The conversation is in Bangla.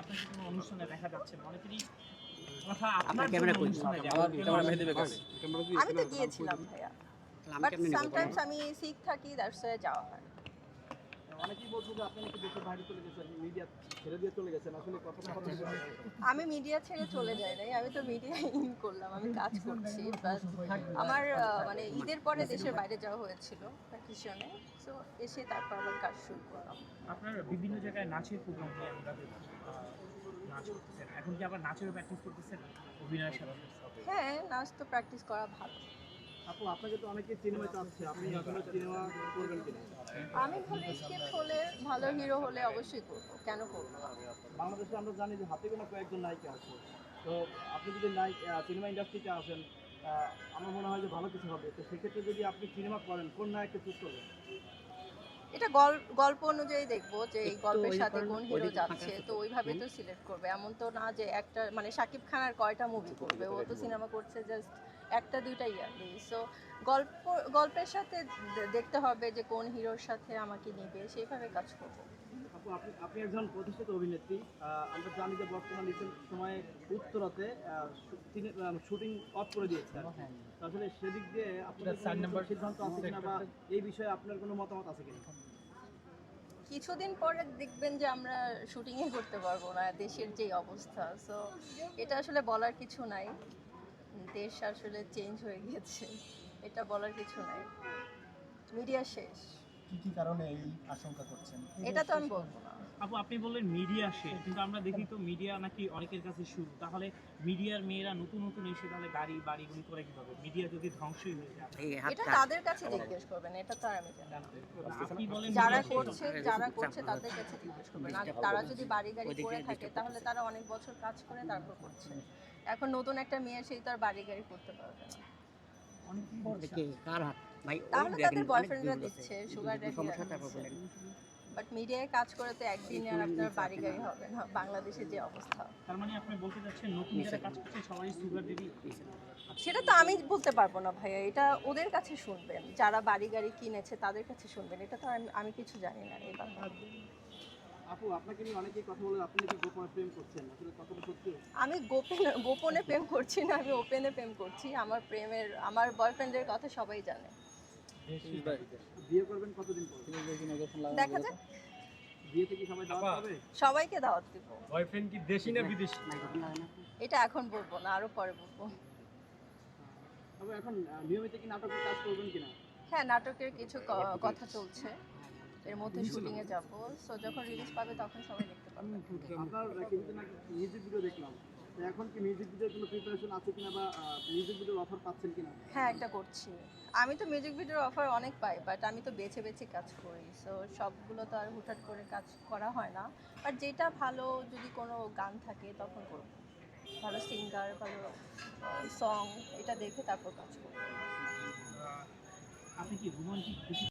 আপনাকে কোনো অনুষ্ঠানে দেখা যাচ্ছে না। অনেকেরই কথা আপনার আপনার ক্যামেরা কই? অনুষ্ঠানে যায়। আমার কেন ক্যামেরা আপনি মেহেদি বেগম। আমি তো গিয়েছিলাম ভাইয়া। বাট সামটাইমস আমি সিক থাকি দ্যাটস ওয়াই যাওয়া হয়। আমি মিডিয়া ছেড়ে চলে যাই নাই আমি তো মিডিয়া ইন করলাম আমি কাজ করছি আমার মানে ঈদের পরে দেশের বাইরে যাওয়া হয়েছিল ভ্যাকেশনে সো এসে তারপর আবার কাজ শুরু করলাম। আপনার বিভিন্ন জায়গায় নাচের প্রোগ্রাম হয় আমরা নাচ করতেছেন এখন কি আবার নাচেরও প্র্যাকটিস করতেছেন? অভিনয়ের সাথে হ্যাঁ নাচ তো প্র্যাকটিস করা ভালো। আপু আপনাকে তো অনেকে সিনেমা চাচ্ছে আপনি আসলে সিনেমা করবেন কিনা? আমি ভালো স্ক্রিপ্ট হলে ভালো হিরো হলে অবশ্যই করব। কেন করব বাংলাদেশে আমরা জানি যে হাতে কোনো কয়েকজন নায়িকা আছে। তো আপনি যদি নায়ক সিনেমা ইন্ডাস্ট্রিতে আসেন আহ, আমার মনে হয় যে ভালো কিছু হবে। তো সেক্ষেত্রে যদি আপনি সিনেমা করেন কোন নায়ককে চুজ করবেন? এটা গল- গল্প অনুযায়ী দেখব যে এই গল্পের সাথে কোন হিরো যাচ্ছে তো ওইভাবে তো সিলেক্ট করবে। এমন তো না যে একটা মানে শাকিব খানের কয়টা মুভি করবে? ও তো সিনেমা করছে জাস্ট একটা দুইটা ইয়ারলি সো গল্প গল্পের সাথে দেখতে হবে যে কোন হিরোর সাথে আমাকে নিবে সেইভাবে কাজ করব। আপু আপনি আপনি একজন প্রতিষ্ঠিত অভিনেত্রী। আমরা জানি যে বর্তমান রিসেন্ট সময়ে উত্তরাতে শুটিং অফ করে দিয়েছে তো আসলে সেদিক দিয়ে আপনার সিদ্ধান্ত আছে কিনা বা এই বিষয়ে আপনার কোনো মতামত আছে কিনা? কিছুদিন পরে দেখবেন যে আমরা শুটিংই করতে পারব না দেশের যে অবস্থা। সো এটা আসলে বলার কিছু নাই। দেশ আসলে চেঞ্জ হয়ে গিয়েছে। এটা বলার কিছু নাই। মিডিয়া শেষ। কি কি কারণে এই আশঙ্কা করছেন? এটা তো আমি বলব না আপু আপনি বললেন মিডিয়া শেষ কিন্তু আমরা দেখি তো মিডিয়া নাকি অনেকের কাছে শুরু। তাহলে মিডিয়ার মেয়েরা নতুন নতুন এসে তাহলে গাড়ি বাড়িগুলি করে কীভাবে মিডিয়া যদি ধ্বংসই হয়ে যায়। এটা তাদের কাছে জিজ্ঞেস করবেন এটা তো আমি জানি। আপনি বলেন যারা করছে যারা করছে তাদের কাছে জিজ্ঞেস করবেন। আর তারা যদি বাড়ি গাড়ি করে থাকে তাহলে তারা অনেক বছর কাজ করে তারপর করছে। এখন নতুন একটা মেয়ে সেই তো আর বাড়ি গাড়ি করতে পারবে না। দেখি কার হাত? ভাই তাহলে তাদের বয়ফ্রেন্ডরা দিচ্ছে সুগার কোনো সমস্যা তারপর বলেন। বাট মিডিয়ায় কাজ করে তো একদিনে আর আপনার বাড়ি গাড়ি হবে না বাংলাদেশের যে অবস্থা। তার মানে আপনি বলতে চাচ্ছেন নতুন যারা কাজ করছে সবাই সুগার সেটা তো আমি বলতে পারব না ভাইয়া এটা ওদের কাছে শুনবেন। যারা বাড়ি গাড়ি কিনেছে তাদের কাছে শুনবেন। এটা তো আমি কিছু জানি না এই ব্যাপারে। আপু আপনাকে নিয়ে অনেকেই কথা বলে আপনি নাকি গোপনে প্রেম করছেন আসলে কতটা সত্যি? আমি গোপনে গোপনে প্রেম করছি না আমি ওপেনে প্রেম করছি। আমার প্রেমের আমার বয়ফ্রেন্ডের কথা সবাই জানে। বিয়ে করবেন কতদিন পর? দেখা যাক। বিয়েতে কি সবাই দাওয়াত পাবে? সবাইকে দাওয়াত দিব। বয়ফ্রেন্ড কি দেশি না বিদেশি? এটা এখন বলব না আরও পরে বলব। তবে এখন নিয়মিত কি নাটকের কাজ করবেন কিনা? হ্যাঁ নাটকের কিছু কথা চলছে। এর মধ্যে শুটিং এ যাব। সো যখন রিলিজ পাবে তখন সবাই দেখতে পাবে আপনার কিন্তু নাকি মিউজিক ভিডিও দেখলাম। এখন কি মিউজিক ভিডিওর কোনো প্রিপারেশন আছে কিনা বা মিউজিক ভিডিওর অফার পাচ্ছেন কিনা? হ্যাঁ একটা করছি। আমি তো মিউজিক ভিডিওর অফার অনেক পাই বাট আমি তো বেছে বেছে কাজ করি। সো সবগুলো তো আর হুটহাট করে কাজ করা হয় না। বাট যেটা ভালো যদি কোনো গান থাকে তখন করব। ভালো সিঙ্গার ভালো সং এটা দেখে তারপর কাজ করব। আপনি কি রোমান্টিক